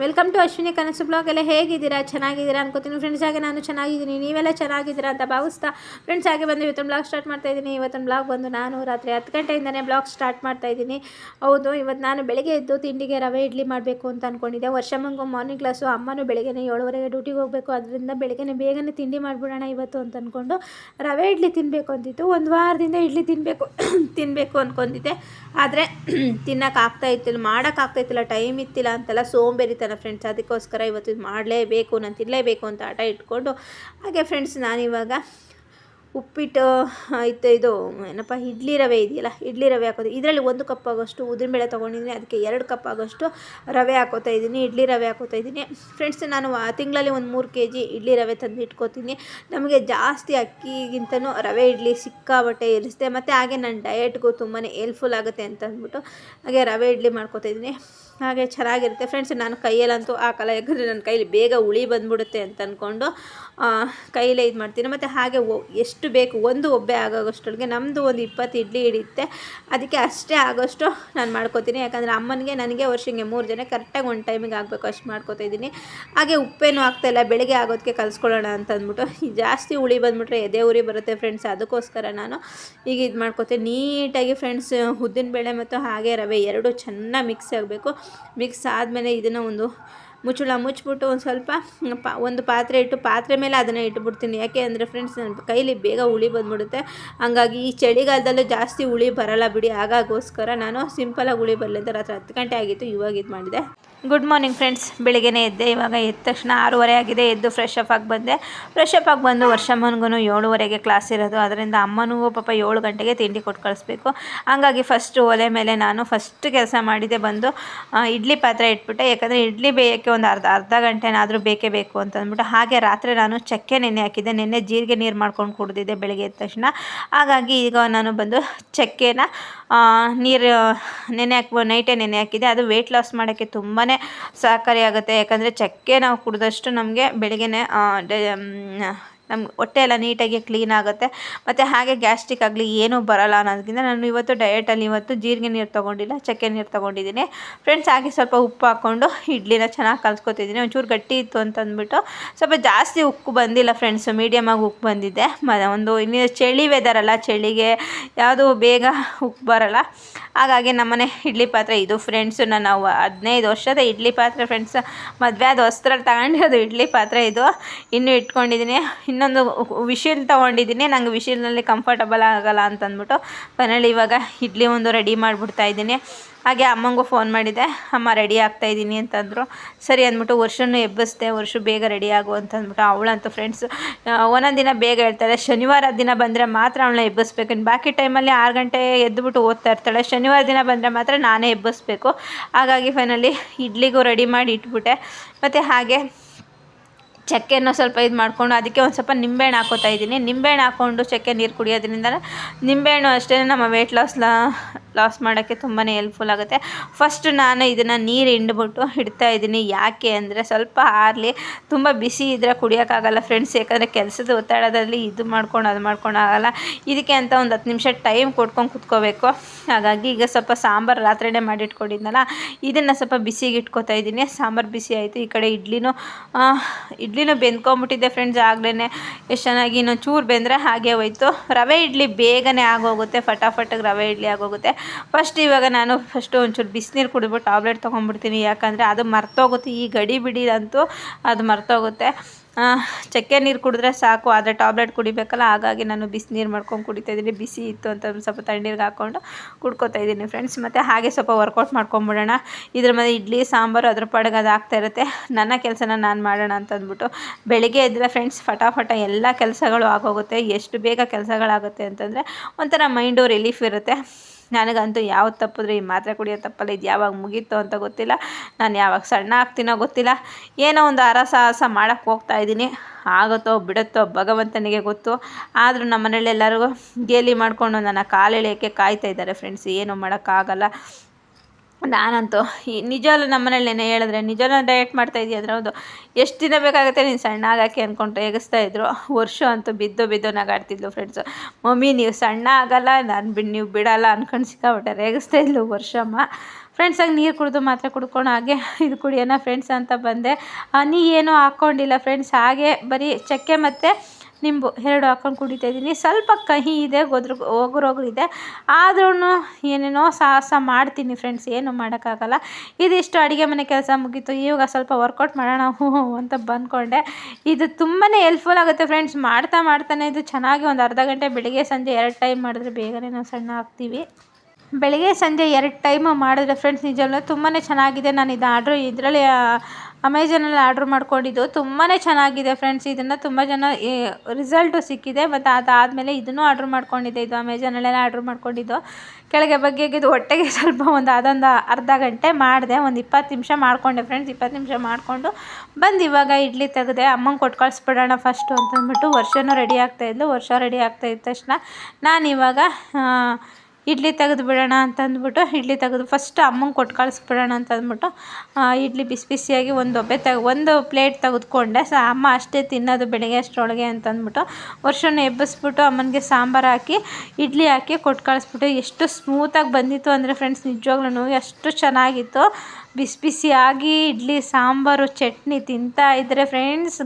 Welcome to Ashwini ಕನಸು blog ಎಲ್ಲ ಹೇಗಿದ್ದೀರಾ? ಚೆನ್ನಾಗಿದ್ದೀರಾ ಅನ್ಕೋತೀನಿ. ಫ್ರೆಂಡ್ಸ್ ಹಾಗೆ ನಾನು ಚೆನ್ನಾಗಿದ್ದೀನಿ. ನೀವೆಲ್ಲ ಚೆನ್ನಾಗಿದ್ದೀರಾ ಅಂತ ಭಾವಿಸ್ತಾ ಫ್ರೆಂಡ್ಸ್ ಹಾಗೆ ಬಂದು ಇವತ್ತೊಂದು ಬ್ಲಾಗ್ ಸ್ಟಾರ್ಟ್ ಮಾಡ್ತಾ ಇದ್ದೀನಿ. ಇವತ್ತೊಂದು ಬ್ಲಾಗ್ ಬಂದು ನಾನು ರಾತ್ರಿ ಹತ್ತು ಗಂಟೆಯಿಂದನೇ ಬ್ಲಾಗ್ ಸ್ಟಾರ್ಟ್ ಮಾಡ್ತಾ ಇದ್ದೀನಿ. ಹೌದು, ಇವತ್ತು ನಾನು ಬೆಳಗ್ಗೆ ಎದ್ದು ತಿಂಡಿಗೆ ರವೆ ಇಡ್ಲಿ ಮಾಡಬೇಕು ಅಂತ ಅಂದ್ಕೊಂಡಿದ್ದೆ ವರ್ಷಮಂಗು ಮಾರ್ನಿಂಗ್ ಕ್ಲಾಸು ಅಮ್ಮನೂ ಬೆಳಗ್ಗೆನೇ ಏಳುವರೆಗೆ ಡ್ಯೂಟಿಗೆ ಹೋಗಬೇಕು. ಅದರಿಂದ ಬೆಳಗ್ಗೆ ಬೇಗನೆ ತಿಂಡಿ ಮಾಡಿಬಿಡೋಣ ಇವತ್ತು ಅಂತ ಅಂದ್ಕೊಂಡು ರವೆ ಇಡ್ಲಿ ತಿನ್ನಬೇಕು ಅಂತಿತ್ತು. ಒಂದು ವಾರದಿಂದ ಇಡ್ಲಿ ತಿನ್ನಬೇಕು ತಿನ್ನಬೇಕು ಅಂದ್ಕೊಂಡಿದ್ದೆ ಆದರೆ ತಿನ್ನೋಕ್ಕಾಗ್ತಾ ಇತ್ತಿಲ್ಲ ಮಾಡೋಕ್ಕಾಗ್ತಾ ಇತ್ತಿಲ್ಲ ಟೈಮ್ ಇತ್ತಿಲ್ಲ ಅಂತೆಲ್ಲ ಸೋಂಬೇರಿತನ ಫ್ರೆಂಡ್ಸ್ ಅದಕ್ಕೋಸ್ಕರ ಇವತ್ತು ಇದು ಮಾಡಲೇಬೇಕು ನಾನು ತಿನ್ನಲೇಬೇಕು ಅಂತ ಆಟ ಇಟ್ಕೊಂಡು. ಹಾಗೆ ಫ್ರೆಂಡ್ಸ್ ನಾನಿವಾಗ ಉಪ್ಪಿಟ್ಟು ಇತ್ತು ಇದು, ಏನಪ್ಪ, ಇಡ್ಲಿ ರವೆ ಇದೆಯಲ್ಲ, ಇಡ್ಲಿ ರವೆ ಹಾಕೋದು. ಇದರಲ್ಲಿ ಒಂದು ಕಪ್ ಆಗೋಷ್ಟು ಉದ್ದಿನಬೇಳೆ ತೊಗೊಂಡಿದ್ದೀನಿ, ಅದಕ್ಕೆ ಎರಡು ಕಪ್ ಆಗೋಷ್ಟು ರವೆ ಹಾಕೋತಾ ಇದ್ದೀನಿ, ಇಡ್ಲಿ ರವೆ ಹಾಕೋತಾ ಇದ್ದೀನಿ. ಫ್ರೆಂಡ್ಸ್ ನಾನು ತಿಂಗಳಲ್ಲಿ ಒಂದು ಮೂರು ಕೆ ಜಿ ಇಡ್ಲಿ ರವೆ ತಂದು ಇಟ್ಕೋತೀನಿ. ನಮಗೆ ಜಾಸ್ತಿ ಅಕ್ಕಿಗಿಂತನೂ ರವೆ ಇಡ್ಲಿ ಸಿಕ್ಕಾಬಟ್ಟೆ ಇರಿಸುತ್ತೆ ಮತ್ತು ಹಾಗೆ ನನ್ನ ಡಯೆಟ್ಗೂ ತುಂಬಾ ಹೆಲ್ಪ್ಫುಲ್ ಆಗುತ್ತೆ ಅಂತ ಅಂದ್ಬಿಟ್ಟು ಹಾಗೆ ರವೆ ಇಡ್ಲಿ ಮಾಡ್ಕೋತಾ ಇದ್ದೀನಿ. ಹಾಗೆ ಚೆನ್ನಾಗಿರುತ್ತೆ. ಫ್ರೆಂಡ್ಸ್ ನಾನು ಕೈಯಲ್ಲಂತೂ ಹಾಕಲ್ಲ ಯಾಕಂದರೆ ನನ್ನ ಕೈಲಿ ಬೇಗ ಉಳಿ ಬಂದ್ಬಿಡುತ್ತೆ ಅಂತ ಅಂದ್ಕೊಂಡು ಕೈಲೇ ಇದು ಮಾಡ್ತೀನಿ. ಮತ್ತು ಹಾಗೆ ಎಷ್ಟು ಬೇಕು, ಒಂದು ಒಬ್ಬೆ ಆಗೋಷ್ಟೊಳಗೆ ನಮ್ಮದು ಒಂದು ಇಪ್ಪತ್ತು ಇಡ್ಲಿ ಹಿಡಿಯುತ್ತೆ. ಅದಕ್ಕೆ ಅಷ್ಟೇ ಆಗೋಷ್ಟು ನಾನು ಮಾಡ್ಕೋತೀನಿ. ಯಾಕಂದರೆ ಅಮ್ಮನಿಗೆ, ನನಗೆ ವರ್ಷಿಂಗೆ ಮೂರು ಜನ ಕರೆಕ್ಟಾಗಿ ಒಂದು ಟೈಮಿಗೆ ಆಗಬೇಕು. ಅಷ್ಟು ಮಾಡ್ಕೋತಾ ಇದ್ದೀನಿ. ಹಾಗೆ ಉಪ್ಪೇನೂ ಆಗ್ತಾಯಿಲ್ಲ ಬೆಳಗ್ಗೆ ಆಗೋದಕ್ಕೆ ಕಲಿಸ್ಕೊಳ್ಳೋಣ ಅಂತ ಅಂದ್ಬಿಟ್ಟು ಜಾಸ್ತಿ ಉಳಿ ಬಂದುಬಿಟ್ರೆ ಎದೆ ಉರಿ ಬರುತ್ತೆ ಫ್ರೆಂಡ್ಸ್ ಅದಕ್ಕೋಸ್ಕರ ನಾನು ಈಗ ಇದು ಮಾಡ್ಕೋತೀನಿ. ನೀಟಾಗಿ ಫ್ರೆಂಡ್ಸ್ ಉದ್ದಿನ ಬೇಳೆ ಮತ್ತು ಹಾಗೆ ರವೆ ಎರಡು ಚೆನ್ನಾಗಿ ಮಿಕ್ಸ್ ಆಗಬೇಕು. ಮಿಕ್ಸ್ ಆದಮೇಲೆ ಇದನ್ನು ಒಂದು ಮುಚ್ಚಳ ಮುಚ್ಚಿಬಿಟ್ಟು ಒಂದು ಸ್ವಲ್ಪ ಒಂದು ಪಾತ್ರೆ ಇಟ್ಟು ಪಾತ್ರೆ ಮೇಲೆ ಅದನ್ನು ಇಟ್ಬಿಡ್ತೀನಿ. ಯಾಕೆ ಅಂದರೆ ಫ್ರೆಂಡ್ಸ್ ನನ್ನ ಕೈಲಿ ಬೇಗ ಹುಳಿ ಬಂದ್ಬಿಡುತ್ತೆ. ಹಂಗಾಗಿ ಈ ಚಳಿಗಾಲದಲ್ಲೂ ಜಾಸ್ತಿ ಹುಳಿ ಬರಲ್ಲ ಬಿಡಿ. ಹಾಗಾಗೋಸ್ಕರ ನಾನು ಸಿಂಪಲಾಗಿ ಹುಳಿ ಬರಲಿ ಅಂತ ರಾತ್ರಿ ಹತ್ತು ಗಂಟೆ ಆಗಿತ್ತು. ಇವಾಗ ಇದು ಮಾಡಿದೆ. ಗುಡ್ ಮಾರ್ನಿಂಗ್ ಫ್ರೆಂಡ್ಸ್ ಬೆಳಿಗ್ಗೆನೇ ಎದ್ದೆ, ಇವಾಗ ಎದ್ದ ತಕ್ಷಣ ಆರೂವರೆ ಆಗಿದೆ. ಎದ್ದು ಫ್ರೆಶ್ ಅಪ್ ಆಗಿ ಬಂದೆ. ಫ್ರೆಶ್ ಅಪ್ ಆಗಿ ಬಂದು ವರ್ಷಮ್ಮನಿಗೂ ಏಳುವರೆಗೆ ಕ್ಲಾಸ್ ಇರೋದು. ಅದರಿಂದ ಅಮ್ಮನಿಗೂ ಪಾಪ ಏಳು ಗಂಟೆಗೆ ತಿಂಡಿ ಕೊಟ್ಟು ಕಳಿಸ್ಬೇಕು. ಹಾಗಾಗಿ ಫಸ್ಟು ಒಲೆ ಮೇಲೆ ನಾನು ಫಸ್ಟ್ ಕೆಲಸ ಮಾಡಿದೆ ಬಂದು ಇಡ್ಲಿ ಪಾತ್ರೆ ಇಟ್ಬಿಟ್ಟೆ. ಯಾಕಂದರೆ ಇಡ್ಲಿ ಬೇಯೋಕ್ಕೆ ಒಂದು ಅರ್ಧ ಅರ್ಧ ಗಂಟೆನಾದರೂ ಬೇಕೇ ಬೇಕು ಅಂತ ಅಂದ್ಬಿಟ್ಟು ಹಾಗೆ ರಾತ್ರಿ ನಾನು ಚಕ್ಕೆ ನೆನೆ ಹಾಕಿದ್ದೆ. ನೆನ್ನೆ ಜೀರಿಗೆ ನೀರು ಮಾಡ್ಕೊಂಡು ಕುಡ್ದಿದ್ದೆ ಬೆಳಗ್ಗೆ ಎದ್ದ ತಕ್ಷಣ. ಹಾಗಾಗಿ ಈಗ ನಾನು ಬಂದು ಚಕ್ಕೆನ ನೀರು ನೆನೆ ಹಾಕಿ ನೈಟೇ ನೆನೆ ಹಾಕಿದೆ ಅದು ವೆಯ್ಟ್ ಲಾಸ್ ಮಾಡೋಕ್ಕೆ ತುಂಬಾ ಸಹಕಾರಿಯಾಗುತ್ತೆ. ಯಾಕಂದರೆ ಚಕ್ಕೆ ನಾವು ಕುಡಿದಷ್ಟು ನಮಗೆ ಬೆಳಗ್ಗೆನೆ ನಮ್ಮ ಹೊಟ್ಟೆ ಎಲ್ಲ ನೀಟಾಗಿ ಕ್ಲೀನ್ ಆಗುತ್ತೆ. ಮತ್ತು ಹಾಗೆ ಗ್ಯಾಸ್ಟ್ರಿಕ್ ಆಗಲಿ ಏನೂ ಬರಲ್ಲ ಅನ್ನೋದಕ್ಕಿಂತ ನಾನು ಇವತ್ತು ಡಯಟಲ್ಲಿ ಇವತ್ತು ಜೀರಿಗೆ ನೀರು ತೊಗೊಂಡಿಲ್ಲ, ಚಕ್ಕೆ ನೀರು ತೊಗೊಂಡಿದ್ದೀನಿ. ಫ್ರೆಂಡ್ಸ್ ಹಾಗೆ ಸ್ವಲ್ಪ ಉಪ್ಪು ಹಾಕ್ಕೊಂಡು ಇಡ್ಲಿನ ಚೆನ್ನಾಗಿ ಕಲ್ಸ್ಕೊತಿದ್ದೀನಿ. ಒಂಚೂರು ಗಟ್ಟಿ ಇತ್ತು ಅಂತ ಅಂದ್ಬಿಟ್ಟು ಸ್ವಲ್ಪ ಜಾಸ್ತಿ ಉಕ್ಕು ಬಂದಿಲ್ಲ ಫ್ರೆಂಡ್ಸು ಮೀಡಿಯಮಾಗಿ ಉಕ್ಕು ಬಂದಿದೆ. ಮ, ಒಂದು ಇನ್ನು ಚಳಿ ವೆದರ್ ಚಳಿಗೆ ಯಾವುದು ಬೇಗ ಉಕ್ಕು ಬರಲ್ಲ. ಹಾಗಾಗಿ ನಮ್ಮನೆ ಇಡ್ಲಿ ಪಾತ್ರೆ ಇದು ಫ್ರೆಂಡ್ಸು ನಾನು ಹದಿನೈದು ವರ್ಷದ ಇಡ್ಲಿ ಪಾತ್ರೆ ಫ್ರೆಂಡ್ಸ್ ಮದುವೆ ಆದ ಹೊಸ್ತ್ರಲ್ಲಿ ತಗೊಂಡಿರೋದು ಇಡ್ಲಿ ಪಾತ್ರೆ ಇದು. ಇನ್ನೂ ಇಟ್ಕೊಂಡಿದ್ದೀನಿ. ಇನ್ನೊಂದು ವಿಶಿಲ್ ತೊಗೊಂಡಿದ್ದೀನಿ. ನಂಗೆ ವಿಶಿಲ್ನಲ್ಲಿ ಕಂಫರ್ಟಬಲ್ ಆಗೋಲ್ಲ ಅಂತಂದ್ಬಿಟ್ಟು ಫೈನಲಿ ಇವಾಗ ಇಡ್ಲಿ ಒಂದು ರೆಡಿ ಮಾಡಿಬಿಡ್ತಾ ಇದ್ದೀನಿ. ಹಾಗೆ ಅಮ್ಮಂಗೂ ಫೋನ್ ಮಾಡಿದೆ, ಅಮ್ಮ ರೆಡಿ ಆಗ್ತಾ ಇದ್ದೀನಿ ಅಂತಂದರು. ಸರಿ ಅಂದ್ಬಿಟ್ಟು ವರ್ಷನೂ ಎಬ್ಬಿಸ್ದೆ, ವರ್ಷ ಬೇಗ ರೆಡಿ ಆಗು ಅಂತ ಅಂದ್ಬಿಟ್ಟು ಅವಳಂತೂ ಫ್ರೆಂಡ್ಸ್ ಒಂದೊಂದು ದಿನ ಬೇಗ ಹೇಳ್ತಾಳೆ, ಶನಿವಾರ ದಿನ ಬಂದರೆ ಮಾತ್ರ ಅವಳನ್ನ ಎಬ್ಬಿಸ್ಬೇಕು. ಬಾಕಿ ಟೈಮಲ್ಲಿ ಆರು ಗಂಟೆ ಎದ್ದುಬಿಟ್ಟು ಓದ್ತಾ ಇರ್ತಾಳೆ. ಶನಿವಾರ ದಿನ ಬಂದರೆ ಮಾತ್ರ ನಾನೇ ಎಬ್ಬಿಸ್ಬೇಕು. ಹಾಗಾಗಿ ಫೈನಲಿ ಇಡ್ಲಿಗೂ ರೆಡಿ ಮಾಡಿ ಇಟ್ಬಿಟ್ಟೆ. ಮತ್ತು ಹಾಗೆ ಚಕ್ಕೆನ ಸ್ವಲ್ಪ ಇದು ಮಾಡಿಕೊಂಡು ಅದಕ್ಕೆ ಒಂದು ಸ್ವಲ್ಪ ನಿಂಬೆಹಣ್ಣು ಹಾಕೋತಾ ಇದ್ದೀನಿ. ನಿಂಬೆಹಣ್ಣು ಹಾಕ್ಕೊಂಡು ಚಕ್ಕೆ ನೀರು ಕುಡಿಯೋದ್ರಿಂದ ನಿಂಬೆಹಣ್ಣು ಅಷ್ಟೇ ನಮ್ಮ ವೆಯ್ಟ್ ಲಾಸ್ ಲಾಸ್ ಮಾಡೋಕ್ಕೆ ತುಂಬಾ ಹೆಲ್ಪ್ಫುಲ್ ಆಗುತ್ತೆ. ಫಸ್ಟ್ ನಾನು ಇದನ್ನು ನೀರು ಹಿಂಡ್ಬಿಟ್ಟು ಇಡ್ತಾ ಇದ್ದೀನಿ. ಯಾಕೆ ಅಂದರೆ ಸ್ವಲ್ಪ ಆರಲಿ ತುಂಬ ಬಿಸಿ ಇದ್ದರೆ ಕುಡಿಯೋಕ್ಕಾಗಲ್ಲ ಫ್ರೆಂಡ್ಸ್ ಯಾಕಂದರೆ ಕೆಲಸದ ಒತ್ತಡದಲ್ಲಿ ಇದು ಮಾಡ್ಕೊಂಡು ಅದು ಮಾಡ್ಕೊಂಡು ಆಗಲ್ಲ. ಇದಕ್ಕೆ ಅಂತ ಒಂದು ಹತ್ತು ನಿಮಿಷ ಟೈಮ್ ಕೊಟ್ಕೊಂಡು ಕುತ್ಕೋಬೇಕು. ಹಾಗಾಗಿ ಈಗ ಸ್ವಲ್ಪ ಸಾಂಬಾರು ರಾತ್ರಿನೇ ಮಾಡಿಟ್ಕೊಂಡಿದ್ನಲ್ಲ ಇದನ್ನು ಸ್ವಲ್ಪ ಬಿಸಿಗೆ ಇಟ್ಕೋತಾ ಇದ್ದೀನಿ. ಸಾಂಬಾರು ಬಿಸಿ ಆಯಿತು. ಈ ಕಡೆ ಇಡ್ಲಿನೂ ಆ, ಇಡ್ಲಿನೂ ಬೆಂದ್ಕೊಂಬಿಟ್ಟಿದ್ದೆ ಫ್ರೆಂಡ್ಸ್ ಆಗಲೇ ಎಷ್ಟು ಚೆನ್ನಾಗಿ ಇನ್ನೊಂದು ಚೂರು ಬೆಂದರೆ ಹಾಗೆ ಹೋಯ್ತು. ರವೆ ಇಡ್ಲಿ ಬೇಗನೆ ಆಗೋಗುತ್ತೆ, ಫಟಾಫಟಾಗಿ ರವೆ ಇಡ್ಲಿ ಆಗೋಗುತ್ತೆ. ಫಸ್ಟ್ ಇವಾಗ ನಾನು ಫಸ್ಟು ಒಂಚೂರು ಬಿಸಿನೀರು ಕುಡಿದ್ಬಿಟ್ಟು ಟ್ಯಾಬ್ಲೆಟ್ ತೊಗೊಂಡ್ಬಿಡ್ತೀನಿ, ಯಾಕಂದರೆ ಅದು ಮರ್ತೋಗುತ್ತೆ. ಈ ಗಡಿ ಬಿಡಿದಂತೂ ಅದು ಮರ್ತೋಗುತ್ತೆ. ಚಕ್ಕೆ ನೀರು ಕುಡಿದ್ರೆ ಸಾಕು, ಆದರೆ ಟ್ಯಾಬ್ಲೆಟ್ ಕುಡಿಬೇಕಲ್ಲ, ಹಾಗಾಗಿ ನಾನು ಬಿಸಿ ನೀರು ಮಾಡ್ಕೊಂಡು ಕುಡಿತಾ ಇದ್ದೀನಿ. ಬಿಸಿ ಇತ್ತು ಅಂತ ಸ್ವಲ್ಪ ತಣ್ಣೀರಿಗೆ ಹಾಕ್ಕೊಂಡು ಕುಡ್ಕೊತಾ ಇದ್ದೀನಿ ಫ್ರೆಂಡ್ಸ್ ಮತ್ತು ಹಾಗೆ ಸ್ವಲ್ಪ ವರ್ಕೌಟ್ ಮಾಡ್ಕೊಂಬಿಡೋಣ. ಇದ್ರ ಮೇಲೆ ಇಡ್ಲಿ, ಸಾಂಬಾರು, ಅದ್ರ ಪಾಡಿಗೆ ಅದು ಆಗ್ತಾ ಇರುತ್ತೆ. ನನ್ನ ಕೆಲಸನ ನಾನು ಮಾಡೋಣ ಅಂತ ಅಂದ್ಬಿಟ್ಟು ಬೆಳಿಗ್ಗೆ ಎದ್ದರೆ ಫ್ರೆಂಡ್ಸ್ ಫಟಾಫಟ ಎಲ್ಲ ಕೆಲಸಗಳು ಆಗೋಗುತ್ತೆ. ಎಷ್ಟು ಬೇಗ ಕೆಲಸಗಳಾಗುತ್ತೆ ಅಂತಂದರೆ ಒಂಥರ ಮೈಂಡು ರಿಲೀಫ್ ಇರುತ್ತೆ. ನನಗಂತೂ ಯಾವ ತಪ್ಪಿದ್ರೆ ಈ ಮಾತ್ರೆ ಕುಡಿಯೋ ತಪ್ಪಲ್ಲ ಇದು ಯಾವಾಗ ಮುಗೀತು ಅಂತ ಗೊತ್ತಿಲ್ಲ. ನಾನು ಯಾವಾಗ ಸಣ್ಣ ಆಗ್ತೀನೋ ಗೊತ್ತಿಲ್ಲ. ಏನೋ ಒಂದು ಅರಸಾಹಸ ಮಾಡೋಕ್ಕೆ ಹೋಗ್ತಾ ಇದ್ದೀನಿ. ಆಗುತ್ತೋ ಬಿಡುತ್ತೋ ಭಗವಂತನಿಗೆ ಗೊತ್ತು. ಆದರೂ ನಮ್ಮ ಮನೇಲಿ ಎಲ್ಲರಿಗೂ ಗೇಲಿ ಮಾಡಿಕೊಂಡು ನನ್ನ ಕಾಲು ಎಳೆಯೋಕ್ಕೆ ಕಾಯ್ತಾ ಇದ್ದಾರೆ ಫ್ರೆಂಡ್ಸ್ ಏನೂ ಮಾಡೋಕ್ಕಾಗಲ್ಲ. ನಾನಂತೂ ಈ ನಿಜವಲ್ಲೂ ನಮ್ಮ ಮನೇಲಿ ಹೇಳಿದ್ರೆ ನಿಜವೂ ಡಯಟ್ ಮಾಡ್ತಾ ಇದೀಯ ಅಂದರೆ ಹೌದು. ಎಷ್ಟು ದಿನ ಬೇಕಾಗುತ್ತೆ ನೀನು ಸಣ್ಣ ಆಗೋಕ್ಕೆ ಅಂದ್ಕೊಂಡು ರೇಗಿಸ್ತಾ ಇದ್ರು? ವರ್ಷ ಅಂತೂ ಬಿದ್ದು ಬಿದ್ದು ನಗಾಡ್ತಿದ್ಲು ಫ್ರೆಂಡ್ಸು ಮಮ್ಮಿ, ನೀವು ಸಣ್ಣ ಆಗಲ್ಲ, ನಾನು ಬಿಡ್, ನೀವು ಬಿಡಲ್ಲ ಅಂದ್ಕೊಂಡು ಸಿಕ್ಕಾಬಿಟ್ಟೆ ರೇಗಿಸ್ತಾ ಇದ್ಲು ವರ್ಷಮ್ಮ ಫ್ರೆಂಡ್ಸಾಗಿ ನೀರು ಕುಡಿದು ಮಾತ್ರ ಕುಡ್ಕೊಂಡು ಹಾಗೆ ಇದು ಕುಡಿಯೋಣ ಫ್ರೆಂಡ್ಸ್ ಅಂತ ಬಂದೆ. ನೀ ಏನೂ ಹಾಕ್ಕೊಂಡಿಲ್ಲ ಫ್ರೆಂಡ್ಸ್ ಹಾಗೆ ಬರೀ ಚಕ್ಕೆ ಮತ್ತು ನಿಂಬು ಎರಡು ಹಾಕೊಂಡು ಕುಡಿತಾ ಇದ್ದೀನಿ. ಸ್ವಲ್ಪ ಕಹಿ ಇದೆ, ಗೊದ್ರ ಇದೆ ಆದ್ರೂ ಏನೇನೋ ಸಾಹಸ ಮಾಡ್ತೀನಿ ಫ್ರೆಂಡ್ಸ್ ಏನು ಮಾಡೋಕ್ಕಾಗಲ್ಲ. ಇದಿಷ್ಟು ಅಡುಗೆ ಮನೆ ಕೆಲಸ ಮುಗೀತು. ಇವಾಗ ಸ್ವಲ್ಪ ವರ್ಕೌಟ್ ಮಾಡೋಣ ಹ್ಞೂ ಅಂತ ಬಂದ್ಕೊಂಡೆ. ಇದು ತುಂಬಾ ಹೆಲ್ಪ್ಫುಲ್ ಆಗುತ್ತೆ ಫ್ರೆಂಡ್ಸ್ ಮಾಡ್ತಾ ಮಾಡ್ತಾನೆ ಇದು ಚೆನ್ನಾಗಿ ಒಂದು ಅರ್ಧ ಗಂಟೆ ಬೆಳಿಗ್ಗೆ, ಸಂಜೆ ಎರಡು ಟೈಮ್ ಮಾಡಿದ್ರೆ ಬೇಗನೆ ನಾವು ಸಣ್ಣ ಆಗ್ತೀವಿ. ಬೆಳಿಗ್ಗೆ, ಸಂಜೆ ಎರಡು ಟೈಮು ಮಾಡಿದ್ರೆ ಫ್ರೆಂಡ್ಸ್ ನಿಜವೂ ತುಂಬಾ ಚೆನ್ನಾಗಿದೆ. ನಾನು ಇದು ಆರ್ಡ್ರ್ ಇದರಲ್ಲಿ ಅಮೆಝಾನಲ್ಲಿ ಆರ್ಡ್ರ್ ಮಾಡ್ಕೊಂಡಿದ್ದು. ತುಂಬಾ ಚೆನ್ನಾಗಿದೆ ಫ್ರೆಂಡ್ಸ್ ಇದನ್ನು ತುಂಬ ಜನ ರಿಸಲ್ಟು ಸಿಕ್ಕಿದೆ. ಮತ್ತು ಅದಾದಮೇಲೆ ಇದನ್ನು ಆರ್ಡ್ರ್ ಮಾಡ್ಕೊಂಡಿದ್ದೆ. ಇದು ಅಮೆಝಾನಲ್ಲೆಲ್ಲ ಆರ್ಡ್ರ್ ಮಾಡ್ಕೊಂಡಿದ್ದು. ಕೆಳಗೆ ಬಗ್ಗೆಗಿದ್ದು ಹೊಟ್ಟೆಗೆ ಸ್ವಲ್ಪ ಒಂದು ಅದೊಂದು ಅರ್ಧ ಗಂಟೆ ಮಾಡಿದೆ. ಒಂದು ಇಪ್ಪತ್ತು ನಿಮಿಷ ಮಾಡಿಕೊಂಡೆ ಫ್ರೆಂಡ್ಸ್ ಇಪ್ಪತ್ತು ನಿಮಿಷ ಮಾಡಿಕೊಂಡು ಬಂದು ಇವಾಗ ಇಡ್ಲಿ ತೆಗೆದೆ. ಅಮ್ಮಂಗೆ ಕೊಟ್ಟು ಕಳಿಸ್ಬಿಡೋಣ ಫಸ್ಟು ಅಂತಂದ್ಬಿಟ್ಟು ವರ್ಷನೂ ರೆಡಿ ಆಗ್ತಾಯಿದ್ಲು ವರ್ಷ ರೆಡಿ ಆಗ್ತಾಯಿದ್ದ ತಕ್ಷಣ ನಾನು ಇವಾಗ ಇಡ್ಲಿ ತೆಗೆದು ಬಿಡೋಣ ಅಂತ ಅಂದ್ಬಿಟ್ಟು ಇಡ್ಲಿ ತೆಗೆದು ಫಸ್ಟ್ ಅಮ್ಮಂಗೆ ಕೊಟ್ಟು ಕಳಿಸ್ಬಿಡೋಣ ಅಂತ ಅಂದ್ಬಿಟ್ಟು ಇಡ್ಲಿ ಬಿಸಿ ಬಿಸಿಯಾಗಿ ಒಂದು ಒಬ್ಬೆ ತೆಗ್, ಒಂದು ಪ್ಲೇಟ್ ತೆಗೆದುಕೊಂಡೆ. ಸ ಅಮ್ಮ ಅಷ್ಟೇ ತಿನ್ನೋದು ಬೆಳಗ್ಗೆ ಅಷ್ಟರೊಳಗೆ ಅಂತ ಅಂದ್ಬಿಟ್ಟು ವರ್ಷನ ಎಬ್ಬಿಸ್ಬಿಟ್ಟು ಅಮ್ಮನಿಗೆ ಸಾಂಬಾರು ಹಾಕಿ, ಇಡ್ಲಿ ಹಾಕಿ ಕೊಟ್ಟು ಕಳಿಸ್ಬಿಟ್ಟು, ಎಷ್ಟು ಸ್ಮೂತಾಗಿ ಬಂದಿತ್ತು ಅಂದರೆ ಫ್ರೆಂಡ್ಸ್ ನಿಜವಾಗ್ಲೂ ಎಷ್ಟು ಚೆನ್ನಾಗಿತ್ತು. ಬಿಸಿ ಬಿಸಿಯಾಗಿ ಇಡ್ಲಿ, ಸಾಂಬಾರು, ಚಟ್ನಿ ತಿಂತಾ ಇದ್ದರೆ ಫ್ರೆಂಡ್ಸ್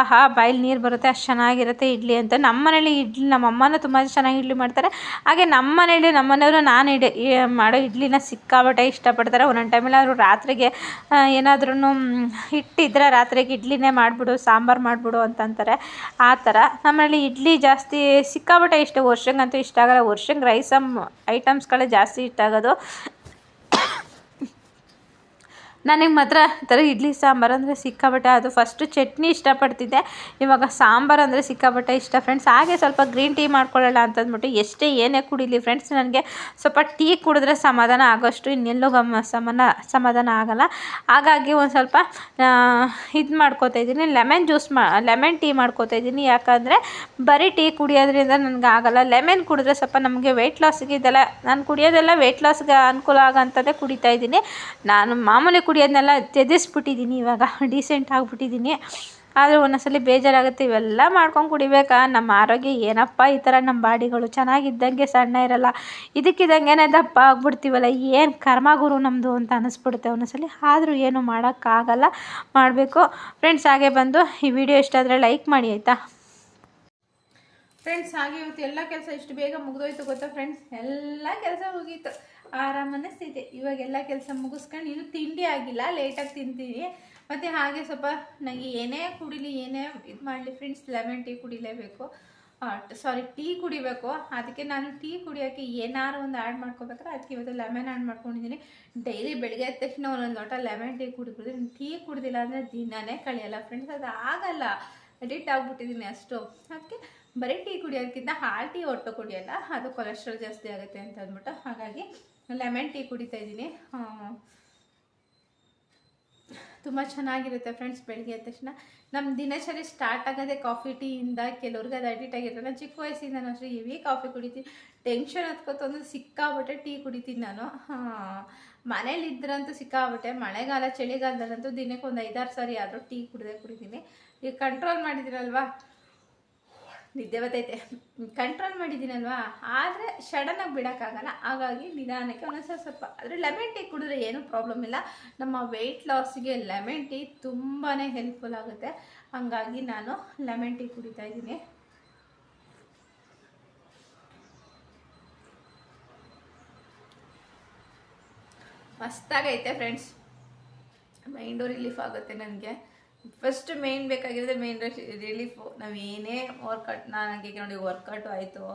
ಆಹಾ ಬಾಯಲ್ಲಿ ನೀರು ಬರುತ್ತೆ, ಅಷ್ಟು ಚೆನ್ನಾಗಿರುತ್ತೆ ಇಡ್ಲಿ ಅಂತ. ನಮ್ಮ ಮನೇಲಿ ಇಡ್ಲಿ ನಮ್ಮ ಅಮ್ಮನೂ ತುಂಬ ಚೆನ್ನಾಗಿ ಇಡ್ಲಿ ಮಾಡ್ತಾರೆ. ಹಾಗೆ ನಮ್ಮ ಮನೇಲಿ ನಮ್ಮ ಮನೆಯವರು ನಾನು ಇಡ ಮಾಡೋ ಇಡ್ಲಿನ ಸಿಕ್ಕಾಪಟ್ಟೆ ಇಷ್ಟಪಡ್ತಾರೆ. ಒಂದೊಂದು ಟೈಮಲ್ಲಿ ಅವರು ರಾತ್ರಿಗೆ ಏನಾದ್ರೂ ಹಿಟ್ಟಿದ್ದರೆ ರಾತ್ರಿಗೆ ಇಡ್ಲಿನೇ ಮಾಡಿಬಿಡು, ಸಾಂಬಾರು ಮಾಡಿಬಿಡು ಅಂತಂತಾರೆ ಆ ಥರ ನಮ್ಮನೇಲಿ ಇಡ್ಲಿ ಜಾಸ್ತಿ ಸಿಕ್ಕಾಪಟ್ಟೆ ಇಷ್ಟ. ವರ್ಷಂಗಂತೂ ಇಷ್ಟ ಆಗಲ್ಲ. ವರ್ಷಂಗೆ ರೈಸಮ್ ಐಟಮ್ಸ್ಗಳೇ ಜಾಸ್ತಿ ಇಷ್ಟ ಆಗೋದು. ನನಗೆ ಮಾತ್ರ ಈ ಥರ ಇಡ್ಲಿ ಸಾಂಬಾರು ಅಂದರೆ ಸಿಕ್ಕಾಪಟ್ಟೆ, ಅದು ಫಸ್ಟು ಚಟ್ನಿ ಇಷ್ಟಪಡ್ತಿದ್ದೆ. ಇವಾಗ ಸಾಂಬಾರು ಅಂದರೆ ಸಿಕ್ಕಾಪಟ್ಟೆ ಇಷ್ಟ ಫ್ರೆಂಡ್ಸ್ ಹಾಗೆ ಸ್ವಲ್ಪ ಗ್ರೀನ್ ಟೀ ಮಾಡ್ಕೊಳ್ಳೋಣ ಅಂತಂದ್ಬಿಟ್ಟು ಎಷ್ಟೇ ಏನೇ ಕುಡೀಲಿ ಫ್ರೆಂಡ್ಸ್ ನನಗೆ ಸ್ವಲ್ಪ ಟೀ ಕುಡಿದ್ರೆ ಸಮಾಧಾನ ಆಗೋಷ್ಟು ಇನ್ನೆಲ್ಲೂ ಗಮ, ಸಮಾನ, ಸಮಾಧಾನ ಆಗೋಲ್ಲ. ಹಾಗಾಗಿ ಒಂದು ಸ್ವಲ್ಪ ಇದು ಮಾಡ್ಕೋತಾ ಇದ್ದೀನಿ. ಲೆಮನ್ ಜ್ಯೂಸ್ ಮಾ ಲೆಮನ್ ಟೀ ಮಾಡ್ಕೋತಾ ಇದ್ದೀನಿ. ಯಾಕಂದರೆ ಬರೀ ಟೀ ಕುಡಿಯೋದ್ರಿಂದ ನನಗೆ ಆಗೋಲ್ಲ. ಲೆಮನ್ ಕುಡಿದ್ರೆ ಸ್ವಲ್ಪ ನಮಗೆ ವೆಯ್ಟ್ ಲಾಸ್ಗೆ ಇದೆಲ್ಲ, ನಾನು ಕುಡಿಯೋದೆಲ್ಲ ವೆಯ್ಟ್ ಲಾಸ್ಗೆ ಅನುಕೂಲ ಆಗೋಂಥದ್ದೇ ಕುಡಿತಾ ಇದ್ದೀನಿ. ನಾನು ಮಾಮೂಲಿ ಕುಡಿಯೋದನ್ನೆಲ್ಲ ತ್ಯಜಿಸ್ಬಿಟ್ಟಿದ್ದೀನಿ ಇವಾಗ. ಡೀಸೆಂಟ್ ಆಗಿಬಿಟ್ಟಿದ್ದೀನಿ. ಆದರೆ ಒಂದೊಂದ್ಸಲ ಬೇಜಾರಾಗುತ್ತೆ. ಇವೆಲ್ಲ ಮಾಡ್ಕೊಂಡು ಕುಡಿಬೇಕಾ? ನಮ್ಮ ಆರೋಗ್ಯ ಏನಪ್ಪ ಈ ಥರ? ನಮ್ಮ ಬಾಡಿಗಳು ಚೆನ್ನಾಗಿದ್ದಂಗೆ ಸಣ್ಣ ಇರಲ್ಲ. ಇದಕ್ಕಿದ್ದಂಗೆ ದಪ್ಪ ಆಗ್ಬಿಡ್ತೀವಲ್ಲ. ಏನು ಕರ್ಮ ಗುರು ನಮ್ಮದು ಅಂತ ಅನ್ನಿಸ್ಬಿಡುತ್ತೆ ಒಂದೊಂದ್ಸಲಿ. ಆದರೂ ಏನು ಮಾಡೋಕ್ಕಾಗಲ್ಲ. ಮಾಡಬೇಕು. ಫ್ರೆಂಡ್ಸ್ ಹಾಗೆ ಬಂದು ಈ ವಿಡಿಯೋ ಇಷ್ಟ ಆದರೆ ಲೈಕ್ ಮಾಡಿ, ಆಯಿತಾ? ಫ್ರೆಂಡ್ಸ್ ಹಾಗೆ ಇವತ್ತು ಎಲ್ಲ ಕೆಲಸ ಇಷ್ಟು ಬೇಗ ಮುಗಿದೋಯ್ತು ಗೊತ್ತಾ ಫ್ರೆಂಡ್ಸ್ ಎಲ್ಲ ಕೆಲಸ ಮುಗೀತು. ಆರಾಮ ಅನ್ನಿಸ್ತೈತೆ ಇವಾಗೆಲ್ಲ ಕೆಲಸ ಮುಗಿಸ್ಕೊಂಡು ಇನ್ನು ತಿಂಡಿ ಆಗಿಲ್ಲ ಲೇಟಾಗಿ ತಿಂತೀನಿ. ಮತ್ತು ಹಾಗೆ ಸ್ವಲ್ಪ ನನಗೆ ಏನೇ ಕುಡಿಲಿ, ಏನೇ ಇದು ಮಾಡಲಿ ಫ್ರೆಂಡ್ಸ್ ಲೆಮನ್ ಟೀ ಕುಡಿಲೇಬೇಕು. ಸಾರಿ ಟೀ ಕುಡಿಬೇಕು. ಅದಕ್ಕೆ ನಾನು ಟೀ ಕುಡಿಯೋಕ್ಕೆ ಏನಾರು ಒಂದು ಆ್ಯಡ್ ಮಾಡ್ಕೋಬೇಕಾದ್ರೆ ಅದಕ್ಕೆ ಇವತ್ತು ಲೆಮನ್ ಆ್ಯಡ್ ಮಾಡ್ಕೊಂಡಿದ್ದೀನಿ. ಡೈಲಿ ಬೆಳಗ್ಗೆ ಎದ್ದ ತಕ್ಷಣ ಒಂದೊಂದು ಲೋಟ ಲೆಮನ್ ಟೀ ಕುಡಿಬಿಡ್ತೀನಿ ಟೀ ಕುಡಿದಿಲ್ಲ ಅಂದರೆ ದಿನನೇ ಕಳೆಯಲ್ಲ ಫ್ರೆಂಡ್ಸ್ ಅದು ಆಗಲ್ಲ. ಅಡಿಕ್ಟ್ ಆಗಿಬಿಟ್ಟಿದ್ದೀನಿ ಅಷ್ಟು. ಅದಕ್ಕೆ ಬರೀ ಟೀ ಕುಡಿಯೋದಕ್ಕಿಂತ ಹಾಲು ಟೀ ಒಟ್ಟು ಕುಡಿಯೋಲ್ಲ, ಅದು ಕೊಲೆಸ್ಟ್ರಾಲ್ ಜಾಸ್ತಿ ಆಗುತ್ತೆ ಅಂತ ಅಂದ್ಬಿಟ್ಟು ಹಾಗಾಗಿ ಲೆಮನ್ ಟೀ ಕುಡಿತಾ ಇದ್ದೀನಿ. ತುಂಬ ಚೆನ್ನಾಗಿರುತ್ತೆ ಫ್ರೆಂಡ್ಸ್ ಬೆಳಗ್ಗೆ ಎದ್ದ ತಕ್ಷಣ. ನಮ್ಮ ದಿನಚರಿ ಸ್ಟಾರ್ಟ್ ಆಗೋದೇ ಕಾಫಿ ಟೀಯಿಂದ ಕೆಲವ್ರಿಗೆ ಅದು ಅಡಿಟ್ ಆಗಿರುತ್ತೆ ನಾನು ಚಿಕ್ಕ ವಯಸ್ಸಿಂದ ನಾನು ಅಷ್ಟೇ ಹೆವಿ ಕಾಫಿ ಕುಡಿತೀನಿ. ಟೆನ್ಷನ್ ಹತ್ಕೊತಂದು ಸಿಕ್ಕಾಬಿಟ್ಟೆ ಟೀ ಕುಡಿತೀನಿ ನಾನು. ಮನೇಲಿದ್ದರಂತೂ ಸಿಕ್ಕಾಬಿಟ್ಟೆ ಮಳೆಗಾಲ, ಚಳಿಗಾಲದಲ್ಲಂತೂ ದಿನಕ್ಕೆ ಒಂದು ಐದಾರು ಸಾರಿ ಆದರೂ ಟೀ ಕುಡಿದೇ ಕುಡಿತೀನಿ. ಈಗ ಕಂಟ್ರೋಲ್ ಮಾಡಿದ್ದೀರಲ್ವಾ ನಿದ್ದೆ ಬತ್ತೈತೆ ಕಂಟ್ರೋಲ್ ಮಾಡಿದ್ದೀನಲ್ವಾ? ಆದರೆ ಸಡನ್ನಾಗಿ ಬಿಡೋಕ್ಕಾಗಲ್ಲ. ಹಾಗಾಗಿ ನಿಧಾನಕ್ಕೆ ಒಂದೊಂದು ಸ್ವಲ್ಪ ಆದರೆ ಲೆಮೆನ್ ಟೀ ಕುಡಿದ್ರೆ ಏನೂ ಪ್ರಾಬ್ಲಮ್ ಇಲ್ಲ. ನಮ್ಮ ವೆಯ್ಟ್ ಲಾಸ್ಗೆ ಲೆಮನ್ ಟೀ ತುಂಬಾ ಹೆಲ್ಪ್ಫುಲ್ ಆಗುತ್ತೆ. ಹಾಗಾಗಿ ನಾನು ಲೆಮನ್ ಟೀ ಕುಡಿತಾ ಇದ್ದೀನಿ. ಮಸ್ತಾಗೈತೆ ಫ್ರೆಂಡ್ಸ್ ಮೈಂಡು ರಿಲೀಫ್ ಆಗುತ್ತೆ ನನಗೆ. ಫಸ್ಟ್ ಮೇನ್ ಬೇಕಾಗಿರೋದು ಮೇನ್ ರಿಲೀಫು ನಾವು ಏನೇ ವರ್ಕೌಟ್ ನನಗೆ ನೋಡಿ ವರ್ಕೌಟು ಆಯಿತು.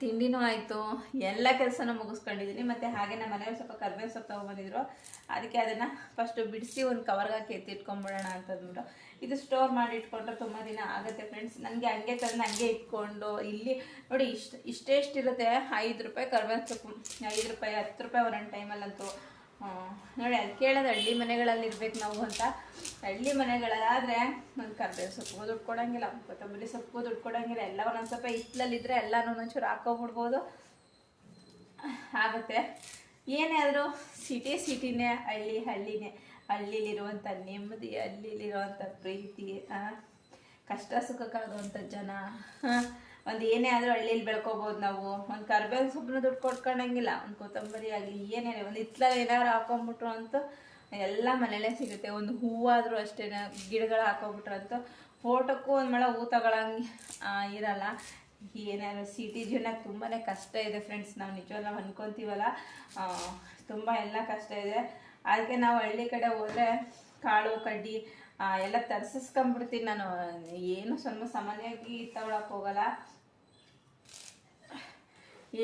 ತಿಂಡಿನೂ ಆಯಿತು. ಎಲ್ಲ ಕೆಲಸನೂ ಮುಗಿಸ್ಕೊಂಡಿದ್ದೀನಿ ಮತ್ತು ಹಾಗೆ ನಮ್ಮ ಮನೆಯವ್ರು ಸ್ವಲ್ಪ ಕರ್ಬೇವು ಸೊಪ್ಪು ತೊಗೊಂಬಂದಿದ್ರು. ಅದಕ್ಕೆ ಅದನ್ನು ಫಸ್ಟು ಬಿಡಿಸಿ ಒಂದು ಕವರ್ಗೆ ಹಾಕಿ ಎತ್ತಿಟ್ಕೊಂಬಿಡೋಣ ಅಂತಂದ್ಬಿಟ್ಟು. ಇದು ಸ್ಟೋರ್ ಮಾಡಿ ಇಟ್ಕೊಂಡ್ರೆ ತುಂಬ ದಿನ ಆಗುತ್ತೆ ಫ್ರೆಂಡ್ಸ್ ನನಗೆ ಹಂಗೆ ತಂದು ಹಂಗೆ ಇಟ್ಕೊಂಡು ಇಲ್ಲಿ ನೋಡಿ ಇಷ್ಟು ಇಷ್ಟೆಷ್ಟಿರುತ್ತೆ ಐದು ರೂಪಾಯಿ ಕರ್ಬೇವು ಸೊಪ್ಪು ಐದು ರೂಪಾಯಿ, ಹತ್ತು ರೂಪಾಯಿ ಒಂದೊಂದು ಟೈಮಲ್ಲಂತೂ ನೋಡಿ, ಅದು ಕೇಳೋದು ಹಳ್ಳಿ ಮನೆಗಳಲ್ಲಿ ಇರ್ಬೇಕು ನಾವು ಅಂತ. ಹಳ್ಳಿ ಮನೆಗಳಲ್ಲಾದರೆ ಒಂದು ಕರ್ಬೇವು ಸೊಪ್ಪು ದುಡ್ಡು ಕೊಡೋಂಗಿಲ್ಲ, ಕೊತ್ತಂಬರಿ ಸೊಪ್ಪು ದುಡ್ಡು ಕೊಡೋಂಗಿಲ್ಲ ಎಲ್ಲ ಒಂದೊಂದು ಸ್ವಲ್ಪ ಹಿತ್ತಲಲ್ಲಿದ್ದರೆ ಎಲ್ಲನೂ ಒಂಚೂರು ಹಾಕೋಬಿಡ್ಬೋದು. ಆಗುತ್ತೆ. ಏನೇ ಆದರೂ ಸಿಟಿ ಸಿಟಿನೇ, ಹಳ್ಳಿ ಹಳ್ಳಿನೇ. ಹಳ್ಳಿಲಿರುವಂಥ ನೆಮ್ಮದಿ ಹಳ್ಳಿಲಿರುವಂಥ ಪ್ರೀತಿ ಕಷ್ಟ ಸುಖಕ್ಕಾಗುವಂಥ ಜನ ಒಂದು ಏನೇ ಆದರೂ ಹಳ್ಳಿಲಿ ಬೆಳ್ಕೊಬೋದು ನಾವು. ಒಂದು ಕರ್ಬೇವಿನ ಸೊಪ್ಪನ್ನ ದುಡ್ಡು ಕೊಟ್ಕೊಂಡಂಗಿಲ್ಲ. ಒಂದು ಕೊತ್ತಂಬರಿ ಆಗಲಿ, ಏನೇನೆ, ಒಂದು ಹಿತ್ತಲಲ್ಲಿ ಏನಾದ್ರು ಹಾಕೊಂಬಿಟ್ರು ಅಂತೂ ಎಲ್ಲ ಮನೇಲೇ ಸಿಗುತ್ತೆ. ಒಂದು ಹೂವಾದರೂ ಅಷ್ಟೇ ಗಿಡಗಳು ಹಾಕೊಂಬಿಟ್ರಂತೂ ಫೋಟೋಕ್ಕೂ ಒಂದು ಮಳ ಹೂ ತಗೊಳಂಗೆ ಇರಲ್ಲ. ಏನಾದ್ರು ಸಿಟಿ ಜೀವನ ತುಂಬಾ ಕಷ್ಟ ಇದೆ ಫ್ರೆಂಡ್ಸ್ ನಾವು ನಿಜವಲ್ಲ ಅಂದ್ಕೊತೀವಲ್ಲ ತುಂಬ ಎಲ್ಲ ಕಷ್ಟ ಇದೆ. ಅದಕ್ಕೆ ನಾವು ಹಳ್ಳಿ ಕಡೆ ಹೋದರೆ ಕಾಳು, ಕಡ್ಡಿ ಎಲ್ಲ ತರಿಸಿಸ್ಕೊಂಬಿಡ್ತೀನಿ ನಾನು. ಏನು ಸ್ವಲ್ಪ ಸಾಮಾನ್ಯವಾಗಿ ತಗೊಳಕ್ಕೆ ಹೋಗಲ್ಲ.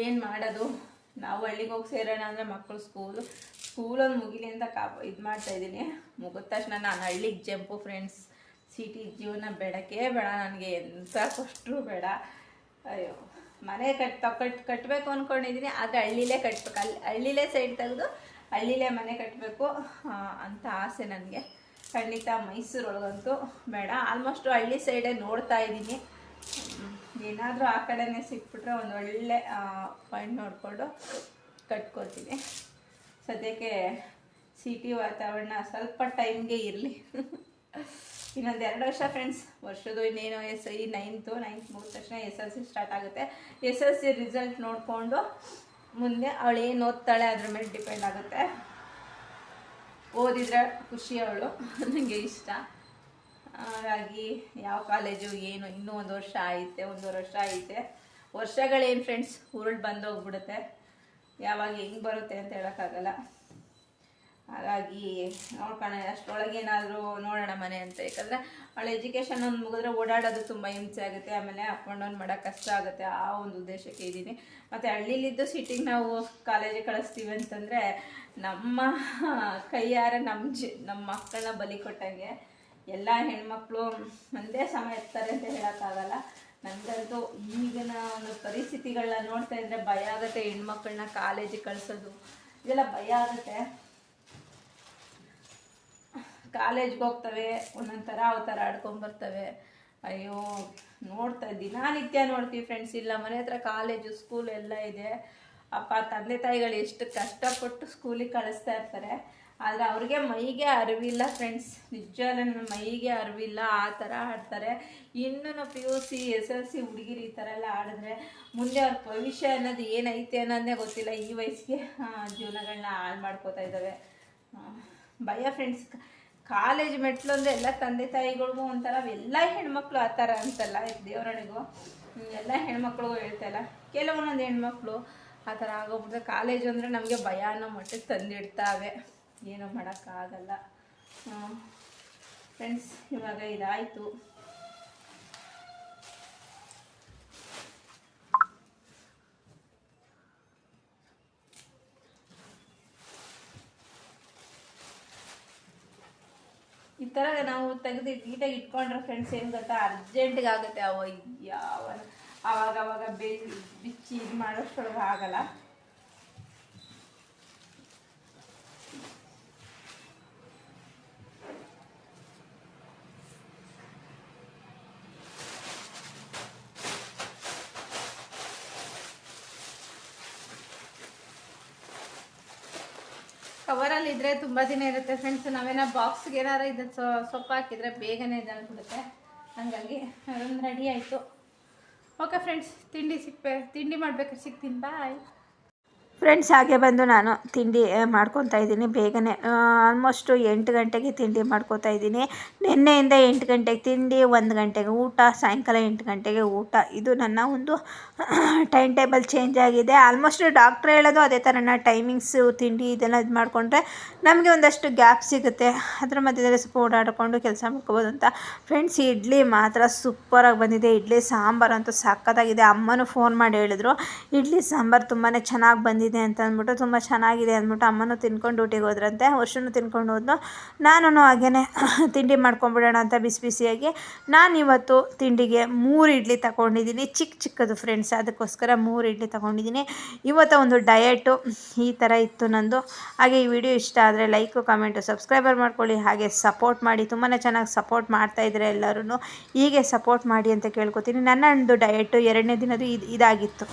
ಏನು ಮಾಡೋದು? ನಾವು ಹಳ್ಳಿಗೆ ಹೋಗಿ ಸೇರೋಣ ಅಂದರೆ ಮಕ್ಕಳು ಸ್ಕೂಲು ಸ್ಕೂಲಲ್ಲಿ ಮುಗಿಲಿ ಅಂತ ಕಾಪ ಇದು ಮಾಡ್ತಾ ಇದ್ದೀನಿ. ಮುಗಿದ ತಕ್ಷಣ ನಾನು ಹಳ್ಳಿಗೆ ಜಂಪು ಫ್ರೆಂಡ್ಸ್ ಸಿಟಿ ಜೀವನ ಬೇಡಕ್ಕೆ ಬೇಡ, ನನಗೆ ಎಂಥ ಕಷ್ಟರು ಬೇಡ. ಅಯ್ಯೋ, ಮನೆ ಕಟ್ ಕಟ್ ಕಟ್ಟಬೇಕು ಅಂದ್ಕೊಂಡಿದ್ದೀನಿ ಆದರೆ ಹಳ್ಳಿಲೇ ಕಟ್ಬೇಕು. ಅಲ್ಲಿ ಹಳ್ಳಿಲೇ ಸೈಡ್ ತೆಗೆದು ಹಳ್ಳಿಲೇ ಮನೆ ಕಟ್ಟಬೇಕು ಅಂತ ಆಸೆ ನನಗೆ. ಖಂಡಿತ ಮೈಸೂರೊಳಗಂತೂ ಬೇಡ. ಆಲ್ಮೋಸ್ಟು ಹಳ್ಳಿ ಸೈಡೇ ನೋಡ್ತಾ ಇದ್ದೀನಿ. ಏನಾದರೂ ಆ ಕಡೆನೇ ಸಿಕ್ಬಿಟ್ರೆ ಒಂದು ಒಳ್ಳೆ ಪಾಯಿಂಟ್ ನೋಡಿಕೊಂಡು ಕಟ್ಕೋತೀನಿ ಸದ್ಯಕ್ಕೆ ಸಿಟಿ ವಾತಾವರಣ ಸ್ವಲ್ಪ ಟೈಮ್ಗೆ ಇರಲಿ. ಇನ್ನೊಂದು ಎರಡು ವರ್ಷ ಫ್ರೆಂಡ್ಸ್ ವರ್ಷದ್ದು ಇನ್ನೇನು ಎಸ್ ಈ ನೈನ್ತು ನೈನ್ತ್ ಮುಗಿದ ತಕ್ಷಣ ಎಸ್ ಎಲ್ ಸಿ ಸ್ಟಾರ್ಟ್ ಆಗುತ್ತೆ. ಎಸ್ ಎಲ್ ಸಿ ರಿಸಲ್ಟ್ ನೋಡಿಕೊಂಡು ಮುಂದೆ ಅವಳು ಏನು ಓದ್ತಾಳೆ ಅದ್ರ ಮೇಲೆ ಡಿಪೆಂಡ್ ಆಗುತ್ತೆ. ಓದಿದ್ರೆ ಖುಷಿ ಅವಳು ನನಗೆ ಇಷ್ಟ. ಹಾಗಾಗಿ ಯಾವ ಕಾಲೇಜು ಏನು ಇನ್ನೂ ಒಂದು ವರ್ಷ ಆಯಿತೆ ಒಂದೂವರೆ ವರ್ಷ ಆಯಿತೆ. ವರ್ಷಗಳೇನು ಫ್ರೆಂಡ್ಸ್ ಉರುಳು ಬಂದೋಗ್ಬಿಡುತ್ತೆ. ಯಾವಾಗ ಹೆಂಗೆ ಬರುತ್ತೆ ಅಂತ ಹೇಳೋಕ್ಕಾಗಲ್ಲ. ಹಾಗಾಗಿ ನೋಡ್ಕೊಳ್ಳೋಣ ಅಷ್ಟೊಳಗೆ ಏನಾದರೂ ನೋಡೋಣ ಮನೆ ಅಂತ. ಯಾಕಂದರೆ ಅವಳ ಎಜುಕೇಷನ್ ಒಂದು ಮುಗಿದ್ರೆ ಓಡಾಡೋದು ತುಂಬ ಹಿಂಸೆ ಆಗುತ್ತೆ, ಆಮೇಲೆ ಅಪ್ ಆ್ಯಂಡ್ ಡೌನ್ ಮಾಡೋಕ್ಕೆ ಕಷ್ಟ ಆಗುತ್ತೆ. ಆ ಒಂದು ಉದ್ದೇಶಕ್ಕೆ ಇದ್ದೀನಿ ಮತ್ತು ಹಳ್ಳಿಲಿದ್ದು ಸಿಟಿಗೆ ನಾವು ಕಾಲೇಜಿಗೆ ಕಳಿಸ್ತೀವಿ ಅಂತಂದರೆ ನಮ್ಮ ಕೈಯಾರ ನಮ್ಮ ಜಿ ನಮ್ಮ ಮಕ್ಕಳನ್ನ ಬಲಿ ಕೊಟ್ಟಂಗೆ ಎಲ್ಲ ಹೆಣ್ಮಕ್ಳು ಒಂದೇ ಸಮ ಇರ್ತಾರೆ ಅಂತ ಹೇಳೋಕ್ಕಾಗಲ್ಲ. ನನಗಂತೂ ಈಗಿನ ಒಂದು ಪರಿಸ್ಥಿತಿಗಳನ್ನ ನೋಡ್ತಾ ಇದ್ರೆ ಭಯ ಆಗುತ್ತೆ ಹೆಣ್ಮಕ್ಳನ್ನ ಕಾಲೇಜಿಗೆ ಕಳಿಸೋದು. ಇದೆಲ್ಲ ಭಯ ಆಗುತ್ತೆ. ಕಾಲೇಜ್ಗೆ ಹೋಗ್ತವೆ ಒಂದೊಂದು ಥರ ಅವತಾರ ಆಡ್ಕೊಂಬರ್ತವೆ ಅಯ್ಯೋ, ನೋಡ್ತಾ ದಿನಾನಿತ್ಯ ನೋಡ್ತೀವಿ ಫ್ರೆಂಡ್ಸ್ ಇಲ್ಲ, ಮನೆ ಹತ್ರ ಕಾಲೇಜು ಸ್ಕೂಲ್ ಎಲ್ಲ ಇದೆ. ಅಪ್ಪ, ತಂದೆ ತಾಯಿಗಳು ಎಷ್ಟು ಕಷ್ಟಪಟ್ಟು ಸ್ಕೂಲಿಗೆ ಕಳಿಸ್ತಾ ಇರ್ತಾರೆ. ಆದರೆ ಅವ್ರಿಗೆ ಮೈಗೆ ಅರಿವಿಲ್ಲ ಫ್ರೆಂಡ್ಸ್ ನಿಜವಾಗ್ಲೂ ಮೈಗೆ ಅರಿವಿಲ್ಲ, ಆ ಥರ ಆಡ್ತಾರೆ. ಇನ್ನು P U C S L C ಹುಡುಗಿರು ಈ ಥರ ಎಲ್ಲ ಆಡಿದ್ರೆ ಮುಂದೆ ಅವ್ರ ಭವಿಷ್ಯ ಅನ್ನೋದು ಏನೈತೆ ಅನ್ನೋದೇ ಗೊತ್ತಿಲ್ಲ. ಈ ವಯಸ್ಸಿಗೆ ಜೀವನಗಳನ್ನ ಹಾಳು ಮಾಡ್ಕೋತಾ ಇದ್ದಾವೆ ಭಯ ಫ್ರೆಂಡ್ಸ್ ಕಾಲೇಜ್ ಮೆಟ್ಲು ಅಂದರೆ ಎಲ್ಲ ತಂದೆ ತಾಯಿಗಳಿಗೂ ಒಂಥರ, ಎಲ್ಲ ಹೆಣ್ಮಕ್ಳು ಆ ಥರ ಅಂತಲ್ಲ ದೇವರಣಿಗೂ. ಎಲ್ಲ ಹೆಣ್ಮಕ್ಳಿಗೂ ಹೇಳ್ತಾಯಿಲ್ಲ ಕೆಲವೊಂದೊಂದು ಹೆಣ್ಮಕ್ಳು ಆ ಥರ ಆಗೋಗ್ಬಿಟ್ರೆ ಕಾಲೇಜು ಅಂದರೆ ನಮಗೆ ಭಯ ಅನ್ನೋ ಮಟ್ಟಿಗೆ ತಂದಿಡ್ತಾವೆ ಏನೂ ಮಾಡೋಕ್ಕಾಗಲ್ಲ. ಫ್ರೆಂಡ್ಸ್ ಇವಾಗ ಇದಾಯಿತು. ಈ ಥರ ನಾವು ತೆಗೆದು ನೀಟಾಗಿ ಇಟ್ಕೊಂಡ್ರೆ ಫ್ರೆಂಡ್ಸ್ ಏನು ಗೊತ್ತಾ? ಅರ್ಜೆಂಟಿಗೆ ಆಗುತ್ತೆ ಅವ ಯಾವ ಅವಾಗ ಅವಾಗ ಬೇಯಿ ಬಿಚ್ಚಿ ಇದು ಮಾಡೋಷ್ಟೊಳಗೆ ಆಗಲ್ಲ. ಕವರಲ್ಲಿ ಇದ್ರೆ ತುಂಬ ದಿನ ಇರುತ್ತೆ ಫ್ರೆಂಡ್ಸ್ ನಾವೇನೋ ಬಾಕ್ಸ್ಗೆ ಏನಾರು ಇದು ಸೊಪ್ಪು ಹಾಕಿದ್ರೆ ಬೇಗನೆ ಇದಾಗ್ಬಿಡುತ್ತೆ ಹಾಗಾಗಿ ಅದೊಂದು ರೆಡಿ ಆಯಿತು. ಓಕೆ ಫ್ರೆಂಡ್ಸ್ ತಿಂಡಿ ಸಿಕ್ಬೇ ತಿಂಡಿ ಮಾಡ್ಬೇಕಾದ್ರೆ ಸಿಕ್ತೀನಿ ಬಾಯ್ ಫ್ರೆಂಡ್ಸ್ ಹಾಗೆ ಬಂದು ನಾನು ತಿಂಡಿ ಮಾಡ್ಕೊತಾ ಇದ್ದೀನಿ ಬೇಗನೆ. ಆಲ್ಮೋಸ್ಟು ಎಂಟು ಗಂಟೆಗೆ ತಿಂಡಿ ಮಾಡ್ಕೋತಾ ಇದ್ದೀನಿ. ನಿನ್ನೆಯಿಂದ ಎಂಟು ಗಂಟೆಗೆ ತಿಂಡಿ, ಒಂದು ಗಂಟೆಗೆ ಊಟ, ಸಾಯಂಕಾಲ ಎಂಟು ಗಂಟೆಗೆ ಊಟ. ಇದು ನನ್ನ ಒಂದು ಟೈಮ್ ಟೇಬಲ್ ಚೇಂಜ್ ಆಗಿದೆ. ಆಲ್ಮೋಸ್ಟ್ ಡಾಕ್ಟ್ರ್ ಹೇಳೋದು ಅದೇ ಥರನ ಟೈಮಿಂಗ್ಸು ತಿಂಡಿ ಇದೆಲ್ಲ ಇದು ಮಾಡಿಕೊಂಡ್ರೆ ನಮಗೆ ಒಂದಷ್ಟು ಗ್ಯಾಪ್ ಸಿಗುತ್ತೆ. ಅದ್ರ ಮಧ್ಯದಲ್ಲಿ ಸ್ವಲ್ಪ ಓಡಾಡಿಕೊಂಡು ಕೆಲಸ ಮಾಡ್ಕೋಬೋದು ಅಂತ. ಫ್ರೆಂಡ್ಸ್ ಇಡ್ಲಿ ಮಾತ್ರ ಸೂಪರಾಗಿ ಬಂದಿದೆ. ಇಡ್ಲಿ ಸಾಂಬಾರು ಅಂತೂ ಸಕ್ಕತ್ತಾಗಿದೆ ಅಮ್ಮನೂ ಫೋನ್ ಮಾಡಿ ಹೇಳಿದ್ರು. ಇಡ್ಲಿ ಸಾಂಬಾರು ತುಂಬಾ ಚೆನ್ನಾಗಿ ಬಂದಿದೆ. ಅಂತ ಅಂದ್ಬಿಟ್ಟು ತುಂಬ ಚೆನ್ನಾಗಿದೆ ಅಂದ್ಬಿಟ್ಟು ಅಮ್ಮನೂ ತಿನ್ಕೊಂಡು ಡ್ಯೂಟಿಗೆ ಹೋದ್ರಂತೆ. ವರ್ಷನೂ ತಿನ್ಕೊಂಡು ಹೋದ್ನು ನಾನು ಹಾಗೇ ತಿಂಡಿ ಮಾಡ್ಕೊಂಬಿಡೋಣ ಅಂತ ಬಿಸಿ ಬಿಸಿಯಾಗಿ ನಾನು ಇವತ್ತು ತಿಂಡಿಗೆ ಮೂರು ಇಡ್ಲಿ ತಗೊಂಡಿದ್ದೀನಿ. ಚಿಕ್ಕ ಚಿಕ್ಕದು ಫ್ರೆಂಡ್ಸ್ ಅದಕ್ಕೋಸ್ಕರ ಮೂರು ಇಡ್ಲಿ ತಗೊಂಡಿದ್ದೀನಿ. ಇವತ್ತು ಒಂದು ಡಯಟು ಈ ಥರ ಇತ್ತು ನಂದು. ಹಾಗೆ ಈ ವಿಡಿಯೋ ಇಷ್ಟ ಆದರೆ ಲೈಕು ಕಮೆಂಟು ಸಬ್ಸ್ಕ್ರೈಬರ್ ಮಾಡ್ಕೊಳ್ಳಿ. ಹಾಗೆ ಸಪೋರ್ಟ್ ಮಾಡಿ. ತುಂಬಾ ಚೆನ್ನಾಗಿ ಸಪೋರ್ಟ್ ಮಾಡ್ತಾ ಇದ್ದಾರೆ ಎಲ್ಲರೂ ಹೀಗೆ ಸಪೋರ್ಟ್ ಮಾಡಿ ಅಂತ ಕೇಳ್ಕೊತೀನಿ. ನನ್ನ ಒಂದು ಡಯಟು ಎರಡನೇ ದಿನದ್ದು ಇದು ಇದಾಗಿತ್ತು.